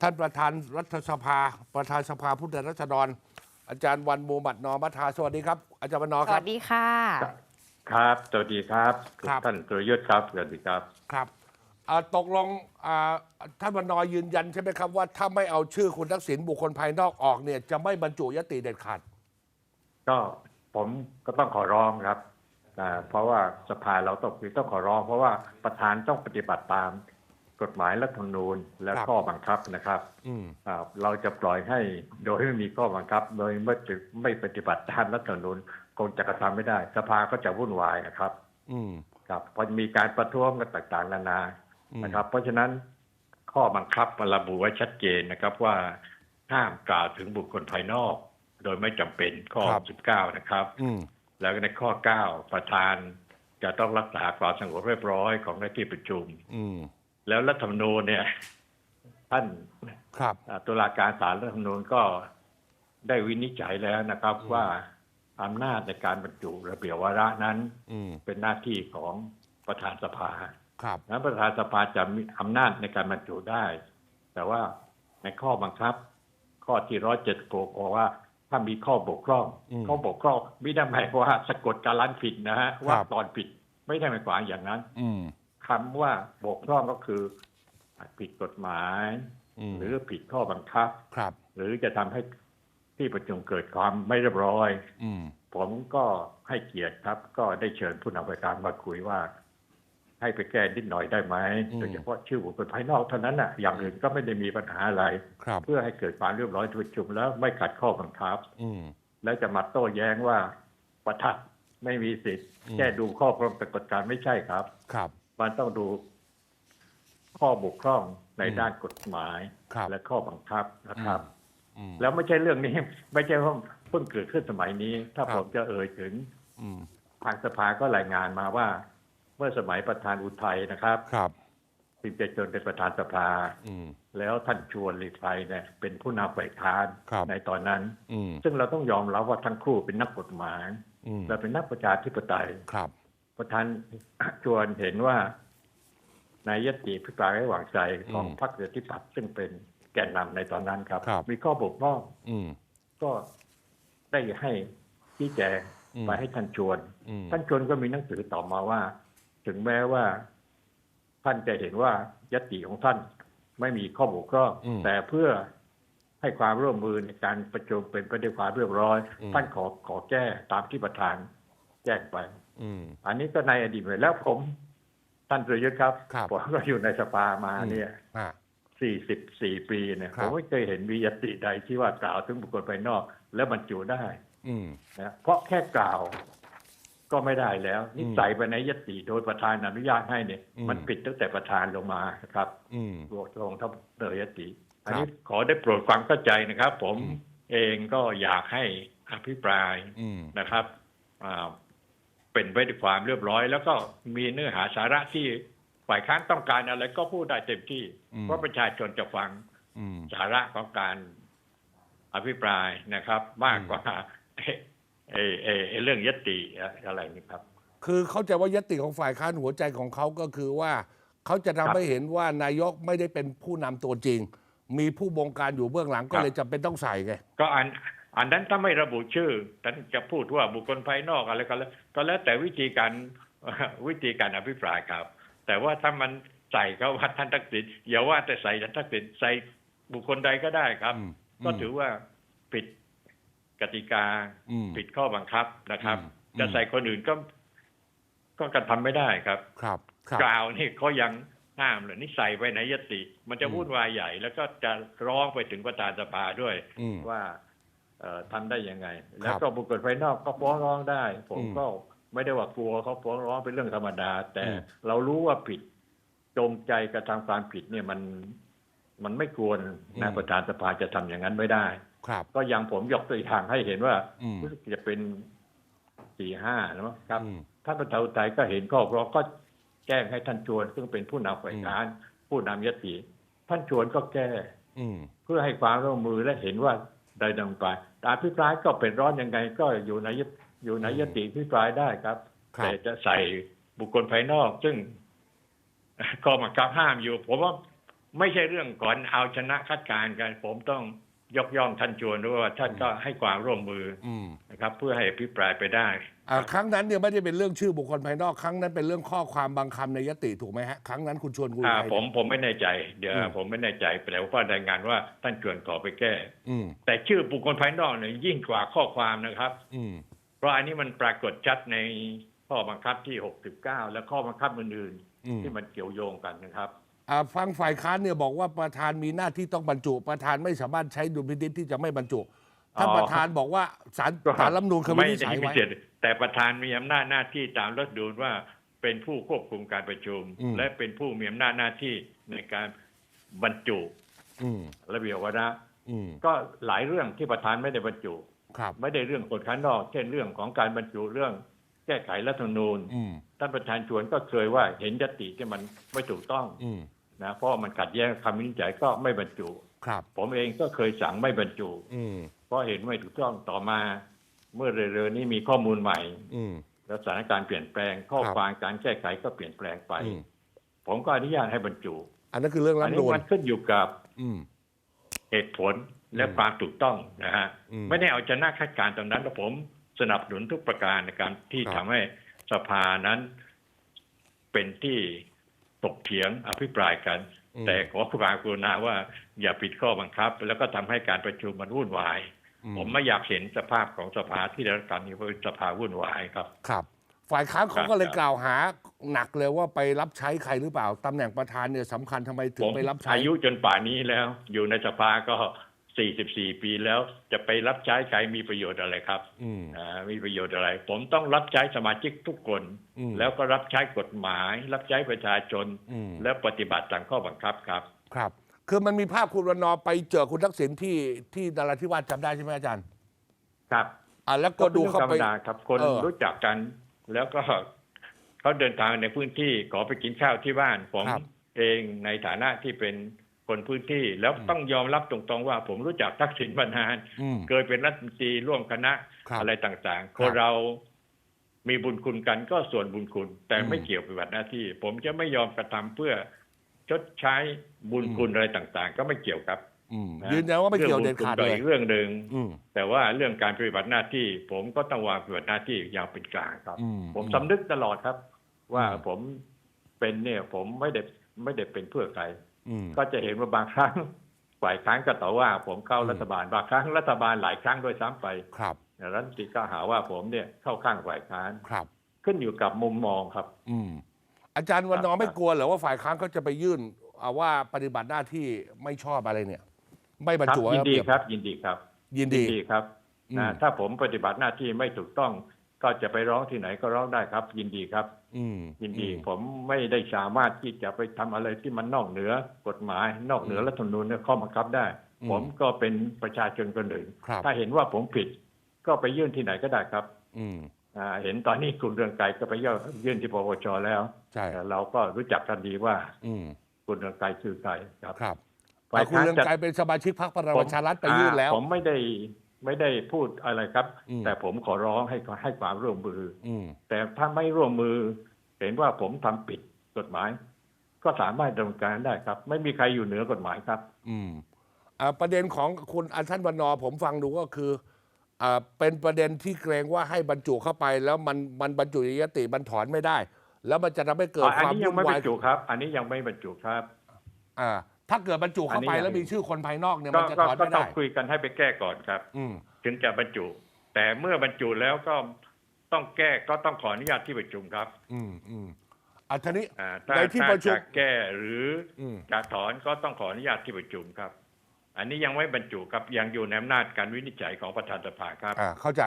ท่านประธานรัฐสภา ประธานสภาผู้แทนราษฎร อาจารย์วันมูฮัมหมัดนอมัทาสวัสดีครับ อาจารย์วันนอสครัวับสดีค่ะ ครับ สวัสดีครับ ครับ ท่านสุรยุทธ์ครับ สวัสดีครับ ครับอ่าตกลงอ่าท่านวันนอยืนยันใช่ไหมครับว่าถ้าไม่เอาชื่อคุณทักษิณบุคคลภายนอกออกเนี่ยจะไม่บรรจุยติเด็ดขาด ก็ผมก็ต้องขอร้องครับอ่าเพราะว่าสภาเราต้องต้องขอร้อง เพราะว่าประธานต้องปฏิบัติตาม กฎหมายรัฐธรรมนูญและครับข้อบังคับนะครับอืมอ่าเราจะปล่อยให้โดยไม่มีข้อบังคับ โดยไม่ไม่ปฏิบัติตามรัฐธรรมนูญคงจะกระทำไม่ได้ สภาก็จะวุ่นวายนะครับอืมครับพอมีการประท้วงกันต่างๆนานาอืมนะครับ เพราะฉะนั้นข้อบังคับมันระบุไว้ชัดเจนนะครับว่าห้ามกล่าวถึงบุคคลภายนอก โดยไม่จำเป็นข้อ 19 นะครับอืมแล้วในข้อ 9 ประธานจะต้องรักษาความสงบเรียบร้อยของในที่ประชุมอืม แล้วรัฐธรรมนูญเนี่ย ท่านครับอ่าตุลาการศาลรัฐธรรมนูญก็ได้วินิจฉัยแล้วนะครับ ว่าอำนาจในการบรรจุระเบียบวาระนั้นอืมเป็นหน้าที่ของประธานสภาครับนั้นประธานสภาจะมีอำนาจในการบรรจุได้ แต่ว่าในข้อบังคับ ข้อที่ร้อยเจ็ดบอกว่าถ้ามีข้อบกพร่องอืมข้อบกพร่องไม่ได้หมายความว่าสะกดการลันผิดนะฮะว่าครับตอนผิดไม่ได้หมายความอย่างนั้น อืม คำว่าบกพร่องก็คือผิดกฎหมายอืมหรือผิดข้อบังคับครับ หรือจะทำให้ที่ประชุมเกิดความไม่เรียบร้อยอืมผมก็ให้เกียรติครับ ก็ได้เชิญผู้นำรายการมาคุยว่า ให้ไปแก้นิดหน่อยได้ไหมอืมโดยเฉพาะชื่อบุคคลภายนอกเท่านั้นน่ะ อย่างอื่นก็ไม่ได้มีปัญหาอะไรครับเพื่อให้เกิดความเรียบร้อยที่ประชุมแล้วไม่ขัดข้อบังคับ อืมแล้วจะมาโต้แย้งว่าประทัดไม่มีสิทธิ์อืมแค่ดูข้อปรากฏการณ์ไม่ใช่ครับ ครับ มันต้องดูข้อบกพร่องในอืมด้านกฎหมายครับและข้อบังคับนะครับอืมแล้วไม่ใช่เรื่องนี้ ไม่ใช่ว่าเพิ่งเกิดขึ้นสมัยนี้ ถ้าครับผมจะเอ่ยถึงอืมทางสภาก็รายงานมาว่า เมื่อสมัยประธานอุทัยนะครับครับทิมเจจนเป็นประธานสภาอืมแล้วท่านชวนหลีกภัยเนี่ย เป็นผู้นำฝ่ายค้านครับในตอนนั้นอืมซึ่งเราต้องยอมรับว่าทั้งคู่เป็นนักกฎหมายอืมและเป็นนักประชาธิปไตยครับ ประธานชวนเห็นว่าในยติพิปรายไว้วางใจของอืมพรรคประชาธิปัตย์ซึ่งเป็นแกนนำในตอนนั้นครับครับ มีข้อบกพร่องอืมก็ได้ให้ชี้แจงอืมไปให้ท่านชวนอืมท่านชวนก็มีหนังสือตอบมาว่า ถึงแม้ว่า ท่านจะเห็นว่ายติของท่านไม่มีข้อบกพร่องอืมแต่เพื่อให้ความร่วมมือในการประชุมเป็นไปด้วยความเรียบร้อยอืมท่านขอขอแก้ตามที่ประธาน แจ้งไปอืมอันนี้ก็ในอดีตเลยแล้วผมท่านประยุทธ์ครับครับผมก็อยู่ในสภามาเนี่ยอ่า44ปีเนี่ยครัผบมไม่เคยเห็นมียติใดที่ว่ากล่าวถึงบุคคลภายนอก แล้วบรรจุได้อืมนะเพราะแค่กล่าวก็ไม่ได้แล้วนี่อืมใส่ไปในยติโดยประธานอนุญาตให้เนี่ยอืมมันผิดตั้งแต่ประธานลงมานะครับอืมรวมลงทั้งเนยยติครับอันนี้ขอได้โปรดความเข้าใจนะครับ ผมอืมเองก็อยากให้อภิปรายอืมนะครับอ่า เป็นไปด้วยความเรียบร้อย แล้วก็มีเนื้อหาสาระที่ฝ่ายค้านต้องการอะไรก็พูดได้เต็มที่อืมเพราะประชาชนจะฟังอืมสาระของการอภิปรายนะครับ มากกว่าเอ่อเอ่อเอ่อเอ่อเรื่องยติอะไรนี่ครับ คือเข้าใจว่ายติของฝ่ายค้านหัวใจของเขาก็คือว่า เขาจะทำให้เห็นว่านายกไม่ได้เป็นผู้นำตัวจริง มีผู้บงการอยู่เบื้องหลังก็ครับเลยจำเป็นต้องใส่ไงก็อัน อันนั้นถ้าไม่ระบุชื่อท่านจะพูดว่าบุคคลภายนอกอะไรก็แล้วก็แล้วแต่วิธีการวิธีการอภิปรายครับ แต่ว่าถ้ามันใส่เขาว่าท่านทักษิณอย่าว่าแต่ใส่ท่านทักษิณใส่บุคคลใดก็ได้ครับอืมก็ถือว่าผิดกติกาอืมผิดข้อบังคับนะครับอืมจะใส่คนอื่นก็ก็กระทำไม่ได้ครับครับ ครับกล่าวนี่เขายังห้ามเลยนี่ใส่ไปในยติ มันจะอืมวุ่นวายใหญ่ แล้วก็จะร้องไปถึงประธานสภาด้วยอืมว่าเอ่อ ทำได้ยังไง แล้วก็บุคคลภายนอกก็ฟ้องร้องได้ผมอืมก็ไม่ได้ว่ากลัวเขาฟ้องร้องเป็นเรื่องธรรมดา แต่อืมเรารู้ว่าผิดจงใจกระทำความผิดเนี่ยมันมันไม่ควรนะประธานสภาจะทำอย่างนั้นไม่ได้ ครับ ก็ยังผมยกตัวอย่างให้เห็นว่าอืมรู้สึกจะเป็นสี่ห้านะครับอืมท่านประธานอุทัยก็เห็นข้อร้องก็แจ้งให้ท่านชวน ซึ่งเป็นผู้นำฝ่ายค้านผู้นำยติท่านชวนก็แก้อืมเพื่อให้ความร่วมมือและเห็นว่าใดดังไป แต่อภิปรายก็เป็นร้อนยังไง ก็อยู่ในยตอยู่ในยติอภิปรายได้ครับครับแต่จะใส่บุคคลภายนอก ซึ่งข้อบังคับห้ามอยู่ ผมว่าไม่ใช่เรื่องก่อนเอาชนะคัดการณ์กัน ผมต้องยกย่องท่านชวนด้วยว่าท่านก็ให้ความร่วมมืออืมนะครับ เพื่อให้อภิปรายไปได้ อ่าครั้งนั้นเนี่ยไม่ได้เป็นเรื่องชื่อบุคคลภายนอกครั้งนั้นเป็นเรื่องข้อความบางคำในยติถูกไหมฮะครั้งนั้นคุณชวนคุยอ่าไทย ผมผมไม่แน่ใจ เดี๋ยวอืม ผมไม่แน่ใจแต่ว่ารายงานว่าท่านชวนขอไปแก้ อืมแต่ชื่อบุคคลภายนอกเนี่ยยิ่งกว่าข้อความนะครับ อืมเพราะอันนี้มันปรากฏชัดในข้อบังคับที่ 69 และข้อบังคับอื่นอืม ๆที่มันเกี่ยวโยงกันนะครับ อ่าฟังฝ่ายค้านเนี่ยบอกว่าประธานมีหน้าที่ต้องบรรจุ ประธานไม่สามารถใช้ดุลพินิจที่จะไม่บรรจุท่านอ๋อ ประธานบอกว่าสารสารรัฐธรรมนูญเคยวิไม่นิจได้ฉัยพิไว้เศษ แต่ประธานมีอำนาจหน้าที่ตามรัฐธรรมนูญว่าเป็นผู้ควบคุมการประชุมอืมและเป็นผู้มีอำนาจหน้าที่ในการบรรจุอืมระเบียบวาระอืมก็หลายเรื่องที่ประธานไม่ได้บรรจุครับไม่ได้เรื่องคนข้างนอก เช่นเรื่องของการบรรจุเรื่องแก้ไขรัฐธรรมนูญอืมท่านประธานชวนก็เคยว่าเห็นยติที่มันไม่ถูกต้องอืมนะเพราะมันขัดแย้งคำวินิจฉัยก็ไม่บรรจุครับผมเองก็เคยสั่งไม่บรรจุอืมเพราะเห็นไม่ถูกต้องต่อมา เมื่อเร็วๆนี้มีข้อมูลใหม่ อืม แล้วสถานการณ์เปลี่ยนแปลงข้อครับ ความการแก้ไขก็เปลี่ยนแปลงไป อืมผมก็อนุญาตให้บรรจุอันนั้นคือเรื่องรัอัฐนธรรมนี้นูญมันขึ้นอยู่กับอืม เหตุผลและอืมความถูกต้องนะฮะอืมไม่ได้เอาชนะคัดการณ์ตรงนั้นแล้วผมสนับสนุนทุกประการในการที่ครับ ทำให้สภานั้น เป็นที่ตกเถียงอภิปรายกัน อืมแต่ขอความกรุณาว่าอย่าปิดข้อบังคับ แล้วก็ทำให้การประชุมมันวุ่นวายอื ผมไม่อยากเห็นสภาพของสภาที่ได้รับการนี้เป็นสภาวุ่นวายครับ ครับ ฝ่ายค้านเขาครับก็เลยครับกล่าวหาหนักเลยว่าไปรับใช้ใครหรือเปล่าตำแหน่งประธานเนี่ยสำคัญทำไมถึผงมไปรับใช้อายุจนป่านนี้แล้ว อยู่ในสภาก็ 44 ปีแล้วจะไปรับใช้ใครมีประโยชน์อะไรครับอืมอ่ามีประโยชน์อะไร ผมต้องรับใช้สมาชิกทุกคนอืมแล้วก็รับใช้กฎหมาย รับใช้ประชาชนอืมและปฏิบัติตามข้อบังคับครับ ครับ คือมันมีภาพคุณวันนอร์ไปเจอคุณทักษิณที่ที่นราธิวาสจำได้ใช่ไหมอาจารย์ ครับอ่าแล้วก็ดูเข้าธรรไปมดาครับคนเออ รู้จักกัน แล้วก็เขาเดินทางในพื้นที่ขอไปกินข้าวที่บ้านผมครับเองในฐานะที่เป็นคนพื้นที่ แล้วอืมต้องยอมรับตรงๆว่า ผมรู้จักทักษิณมานาน อืมเคยเป็นรัฐมนตรีร่วมคณะครับอะไรต่างๆ คครับนเรามีบุญคุณกันก็ส่วนบุญคุณ แต่อืมไม่เกี่ยวกับปฏิบัติหน้าที่ ผมจะไม่ยอมกระทำเพื่อ ชดใช้บุญคุณอะไรต่างๆ ก็ไม่เกี่ยวครับอืมะยืนยันว่าไม่เกี่ยวเด็ดขาดรื่องบุญคุณก็เลยอีกเรื่องหนึ่งอืมแต่ว่าเรื่องการปฏิบัติหน้าที่ ผมก็ต้องวางปฏิบัติหน้าที่อย่างเป็นกลางครับอืมผมสำนึกตลอดครับ ว่าอืมผมเป็นเนี่ย ผมไม่ได้ไม่ได้เป็นเพื่อใครอืมก็จะเห็นว่าบางครั้งฝ่ายค้านก็ต่อว่า ผมเข้าอืมรัฐบาลบางครั้งรัฐบาลหลายครั้งด้วยซ้ำไปครับรัฐมนตรีก็หาว่าผมเนี่ยเข้าข้างฝ่ายค้านครับ ขึ้นอยู่กับมุมมองครับ อืม อาจารย์วันนอครัร์บไม่กลัวเหรอว่าฝ่ายค้านเขาจะไปยื่นเอาว่าปฏิบัติหน้าที่ไม่ชอบอะไรเนี่ย ไม่บรรครับจุยินดีไว้เปรียบครับ ยินดีครับ ยินดีครับอืมนะถ้าผมปฏิบัติหน้าที่ไม่ถูกต้อง ก็จะไปร้องที่ไหนก็ร้องได้ครับ ยินดีครับ อืมยินดีอืมผมไม่ได้สามารถที่จะไปทำอะไรที่มันนอกเหนือกฎหมาย นอกเหนือรัฐธรรมนูญเนี่ยข้อบังคับได้อืมผมก็เป็นประชาชนคนหนึ่งครับถ้าเห็นว่าผมผิด ก็ไปยื่นที่ไหนก็ได้ครับ อืมอ่า เห็นตอนนี้คุณเรืองไกรก็ไปยื่นที่ปปชแล้วใช่เราก็รู้จักกันดีว่า อืมคุณเรืองไกรคือใครครับครับฝ่ายแต่คุณค้านเรืองจะไกรเป็นสมาชิกพรรคพลังประชารัฐไปยื่นแล้ว ผมไม่ได้ไม่ได้พูดอะไรครับอืมแต่ผมขอร้องให้ให้ความร่วมมือ อืมแต่ถ้าไม่ร่วมมือ เห็นว่าผมทำผิดกฎหมาย ก็สามารถดำเนินการได้ครับ ไม่มีใครอยู่เหนือกฎหมายครับ อืมอ่าประเด็นของคุณอันท่านวันนอร์ผมฟังดูก็คือ อ่าเป็นประเด็นที่เกรงว่าให้บรรจุเข้าไป แล้วมันมันบรรจุในยติมันถอนไม่ได้ แล้วมันจะทำให้เกิดอันความนี้ยัวุ่งนไม่บรวายรจุครับ อันนี้ยังไม่บรรจุครับ อ่าถ้าเกิดบรรจุเข้าไปอันนี้ยังแล้วมีชื่อคนภายนอกเนี่ยก็มันจะก็ถอนก็ไม่ต้อได้ งคุยกันให้ไปแก้ก่อนครับ อืม ถึงจะบรรจุ แต่เมื่อบรรจุแล้วก็ต้องแก้ก็ต้องขออนุญาตที่ประชุมครับอืมอืมอะทีนี้อ่าถ้าในที่ถ้าประชุมจะแก้หรืออืมจะถอนก็ต้องขออนุญาตที่ประชุมครับ อันนี้ยังไม่บรรจุครับยังอยู่ในอำนาจการวินิจฉัยของประธานสภาครับอ่าเข้าใจ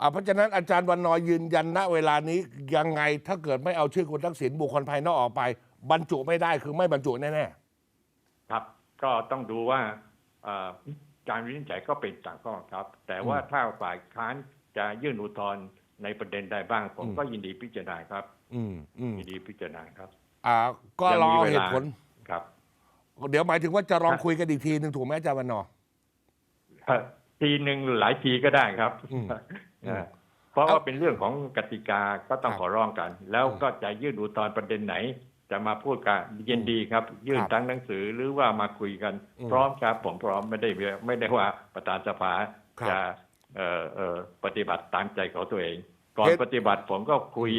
อ่าเพราะฉะนั้นอาจารย์วันนอร์ยืนยันณเวลานี้ยังไงถ้าเกิดไม่เอาชื่อคุณทักษิณบุคคลภายนอกออกไป บรรจุไม่ได้คือไม่บรรจุแน่ครับ ก็ต้องดูว่าเอ่อการวินิจฉัยก็เป็นต่างข้อครับ แต่ว่าถ้าฝ่ายค้านจะยื่นอุทธรณ์ในประเด็นใดบ้าง ผมก็ยินดีพิจารณาครับๆอืมอืมยินดีพิจารณาครับ อ่า ก็รอยังมีเวลาเหตุผลครับ เดี๋ยวหมายถึงว่าจะลองครับคุยกันอีกทีหนึ่งถูกไหมอาจารย์วันนอร์ทีหนึ่งหลายทีก็ได้ครับอืมเออเพราะว่าเป็นเรื่องของกติกาก็ต้องครับขอร้องกัน แล้วอืมก็จะยื่นอุทธรณ์ประเด็นไหน จะมาพูดกันยินดีครับ ยื่นครับทั้งหนังสือหรือว่ามาคุยกันอืมพร้อมครับ ผมพร้อมไม่ได้ไม่ได้ว่าประธานสภาครับจะเอ่อเอ่อปฏิบัติตามใจของตัวเอง ก่อนเห็นปฏิบัติผมก็คุย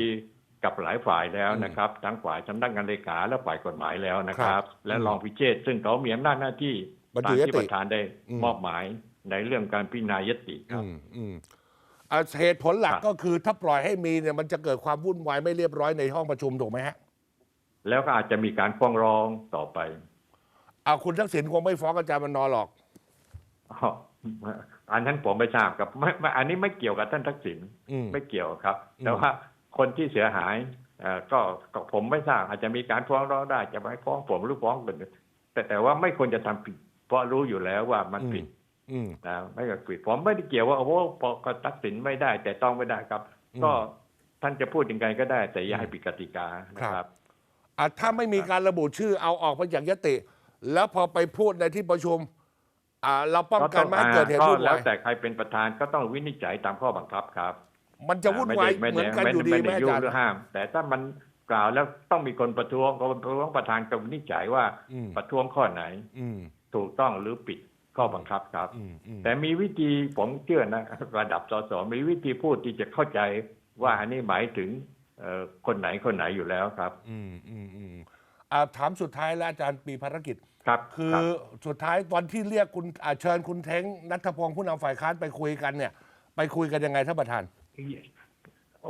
กับหลายฝ่ายแล้วอืมนะครับ ทั้งฝ่ายสำนักงานเลขาและฝ่ายกฎหมายแล้วนะคครัรับบและรองพิเชษฐ์ซึ่งเขามีอำนาจหน้าที่บรรตาจุมยที่ติประธานได้อืมมอบหมายในเรื่องการพิจารณายติคอืรับมอืมอ่าเหตุผลหลักครับก็คือถ้าปล่อยให้มีเนี่ยมันจะเกิดความวุ่นวายไม่เรียบร้อยในห้องประชุมถูกไหมฮะแล้วก็อาจจะมีการฟ้องร้องต่อไปอ่าคุณทักษิณคงไม่ฟ้องอาจารย์วันนอร์หรอกอ๋ออันนั้นผมไม่ทราบครับไม่ไม่อันนี้ไม่เกี่ยวกับท่านทักษิณอืมไม่เกี่ยวครับอืมแต่ว่า คนที่เสียหายเอ่อก็ก็ผมไม่ทราบอาจจะมีการฟ้องร้องได้จะไม่ฟ้องผมหรือฟ้องคนอื่นแต่แต่ว่าไม่ควรจะทำผิด เพราะรู้อยู่แล้วว่ามันผิดอืมนะไม่ก็ผิดผมไม่ได้เกี่ยวว่าโอ้โหพอก็ตัดสินไม่ได้ แต่ต้องไม่ได้ครับอืมก็ท่านจะพูดยังไงก็ได้ แต่อย่าให้ผิดกติกานะคครัรับบอะถ้าไม่มีการระบุชื่อเอาออกมาจากยติ แล้วพอไปพูดในที่ประชุมอ่าเราป้องกันไม่ให้เกิดเหตุก็วุ่นแล้ววายแต่ใครเป็นประธานก็ต้องวินิจฉัยตามข้อบังคับครับ มันจะวุ่นวายไม่เหมืได้อนกันไม่อยู่ดีไม่ไหมได้อายุ่งจารย์หรือห้าม แต่ถ้ามันกล่าวแล้วต้องมีคนประท้วงคนประท้วงประธานก็วินิจฉัยว่าอืมประท้วงข้อไหน อืมถูกต้องหรือปิดข้อบังคับครับอืมอืมแต่มีวิธีผมเชื่อนะ ระดับสสมีวิธีพูดที่จะเข้าใจว่าอันนี้หมายถึงเอ่อคนไหนคนไหนอยู่แล้วครับ อืมอืมอืมอ่าถามสุดท้ายแล้วอาจารย์มีภารกิจครับ คือรับสุดท้ายตอนที่เรียกคุณอ่าเชิญคุณเท้งนัทพงศ์ผู้นำฝ่ายค้านไปคุยกันเนี่ย ไปคุยกันยังไงท่านประธาน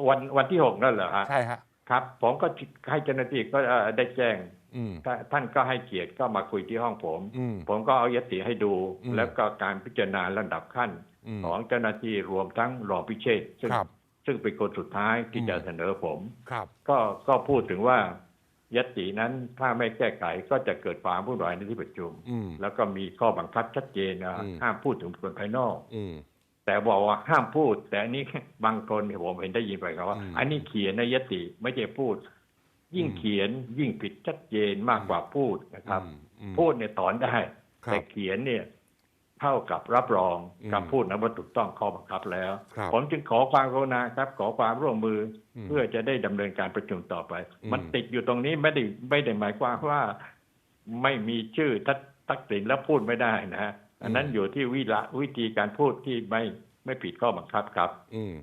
วันวันที่หกนั่นเหรอฮะใช่ฮะครับ ผมก็ให้เจ้าหน้าที่ก็เอ่อได้แจ้งอืมท่าท่านก็ให้เกียรติก็มาคุยที่ห้องผมอืมผมก็เอายติให้ดูอืมแล้วก็การพิจารณาระดับขั้นอืมของเจ้าหน้าที่รวมทั้งรองพิเชษฐ์ซึ่งครับซึ่งเป็นคนสุดท้ายที่อืมจะเสนอผมครับก็ก็พูดถึงว่ายตินั้นถ้าไม่แก้ไขก็จะเกิดความวุ่นวายในที่ประชุมอืมแล้วก็มีข้อบังคับชัดเจนนะอืมห้ามพูดถึงบุคคลภายนอกอืม แต่บอกว่าห้ามพูด แต่อันนี้บางคนเนี่ยผมเห็นได้ยินไปครับว่าอืมอันนี้เขียนในยติไม่ใช่พูด ยิ่งอืมเขียนยิ่งผิดชัดเจนมากกว่าพูดนะครับอืมอืมพูดเนี่ยถอนได้ครับแต่เขียนเนี่ยเท่ากับรับรองอืมกับพูดนะว่าถูกต้องข้อบังคับแล้วครับผมจึงขอความกรุณาครับ ขอความร่วมมืออมเพื่อจะได้ดำเนินการประชุมต่อไปอืมมันติดอยู่ตรงนี้ไม่ได้ไม่ได้หมายความว่า ไม่มีชื่อทักทักษิณแล้วพูดไม่ได้นะฮะ อันนั้นอยู่ที่วิละวิธีการพูดที่ไม่ไม่ผิดข้อบังคับครับ อืม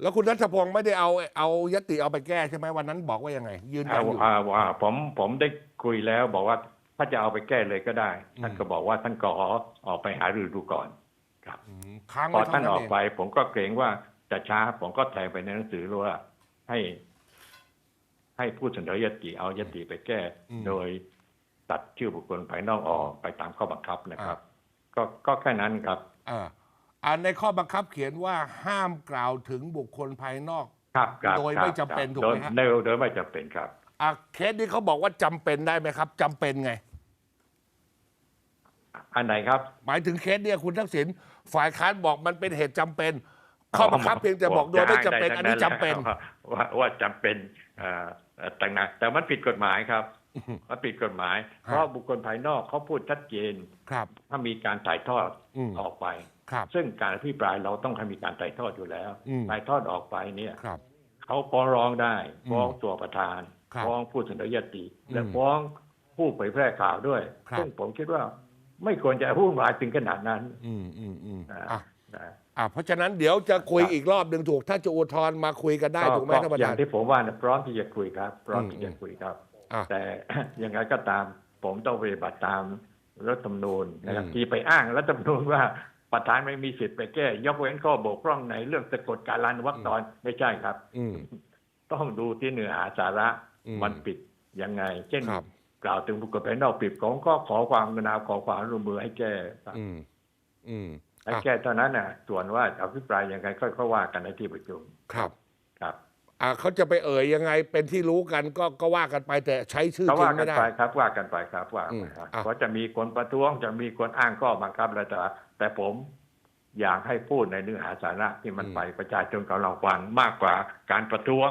แล้วคุณนัทพงศ์ไม่ได้เอาเอายติเอาไปแก้ใช่ไหมวันนั้นบอกว่ายังไง ยืนยัเอานอยู่อ่าว่าผมผมได้คุยแล้วบอกว่าถ้าจะเอาไปแก้เลยก็ได้อืมท่านก็บอกว่าท่านก็ออกไปหารือดูก่อนอืมค้างพอไว้เท่าท่านนั้นออกเองไป ผมก็เกรงว่าจะช้าผมก็แทงไปในหนังสือว่าให้ ให้ผู้เสนอยติเอายติไปแก้ โดยตัดชื่อบุคคลภายนอกออกไปตามข้อบังคับนะครับ ก็ก็แค่นั้นครับอ่าอ่าในข้อบังคับเขียนว่าห้ามกล่าวถึงบุคคลภายนอก ครับครับโดยครับไม่จำเป็นครับถูกไหมฮะโดยโดยโดยไม่จำเป็นครับ อ่าเคสนี้เขาบอกว่าจำเป็นได้ไหมครับจำเป็นไง อันไหนครับ หมายถึงเคสเนี่ยคุณทักษิณฝ่ายค้านบอกมันเป็นเหตุจำเป็น ข้อบังคับเพียงแต่บอกโดยไม่จำเป็น อันนี้จำเป็น ว่าว่าจำเป็นเอ่อเอ่อต่างหากแต่มันผิดกฎหมายครับ มันผิดกฎหมาย เพราะบุคคลภายนอกเขาพูดชัดเจนครับ ถ้ามีการถ่ายทอดอืมออกไปครับซึ่งการอภิปรายเราต้องให้มีการถ่ายทอดอยู่แล้วอืมถ่ายทอดออกไปเนี่ยครับเขาฟ้องร้องได้อืมฟ้องตัวประธานครับฟ้องผู้เสนอยติอืมและฟ้องผู้เผยแพร่ข่าวด้วยครับซึ่งผมคิดว่าไม่ควรจะวุ่นวายถึงขนาดนั้น อืมอืมอืมนะอะนะอะเพราะฉะนั้นเดี๋ยวจะคุยครับอีกรอบหนึ่งถูก ถ้าจะอุทธรณ์มาคุยกันได้ถูกไหมท่านประอธาย่านงที่ผมว่านะพร้อมที่จะคุยครับ พร้อมอืมที่จะคุยครับอะ แต่ยังไงก็ตาม ผมต้องปฏิบัติตามรัฐธรรมนูญนะครับอืมที่ไปอ้างรัฐธรรมนูญว่าประธานไม่มีสิทธิ์ไปแก้ ยกเว้นข้อบกพร่องในเรื่องสะกดการลันวรรคตอนไม่ใช่ครับอืมต้องดูที่เนื้อหาสาระอืมมันปิดยังไง เช่นครับกล่าวถึงบุคคลภายนอกปิดของก็ขอความกรุณาขอความร่วมมือให้แก้ครับอืมอืมให้อะแก้เท่านั้นน่ะ ส่วนว่าอภิปรายยังไงค่อยๆว่ากันในที่ประชุมครับครับ อะเขาจะไปเอ่ยยังไงเป็นที่รู้กันก็ก็ว่ากันไปแต่ใช้ชื่อก็จริว่างกัไม่นได้ไปครับ ว่ากันไปครับว่าอืไปมครับอะเพราะจะมีคนประท้วงจะมีคนอ้างข้อบังคับอะไรแต่แต่ผมอยากให้พูดในเนื้อหาสาระที่มันไปประชาชนกับเราฟังมากกว่าการประท้วง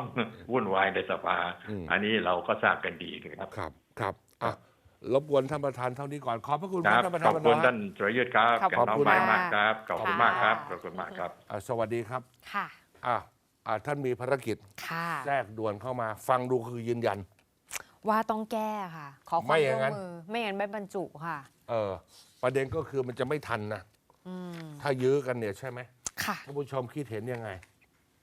วุ่นวายในสภาอืมอันนี้เราก็ทราบกันดีนะครับ ครับครับอะรบกวนท่านประธานเท่านี้ก่อนขอบพระคุณคครัรับบท่านประขธาอนบวันคุณนอท่านสุรยุทธ์ครับขอบกับน้องคุณไม้ค่ะมากครับขอบคุณค่ะมากครับขอบคุณมากครับอะสวัสดีครับค่ะอะอะ ท่านมีภารกิจค่ะแทรกด่วนเข้ามา ฟังดูคือยืนยัน ว่าต้องแก้ค่ะ ขอคไม่วามอย่าร่วงนั้มนมือไม่งั้นไม่บรรจุค่ะ เออ ประเด็นก็คือมันจะไม่ทันนะอืมถ้ายื้อกันเนี่ยใช่ไหมค่ะท่านผู้ชมคิดเห็นยังไง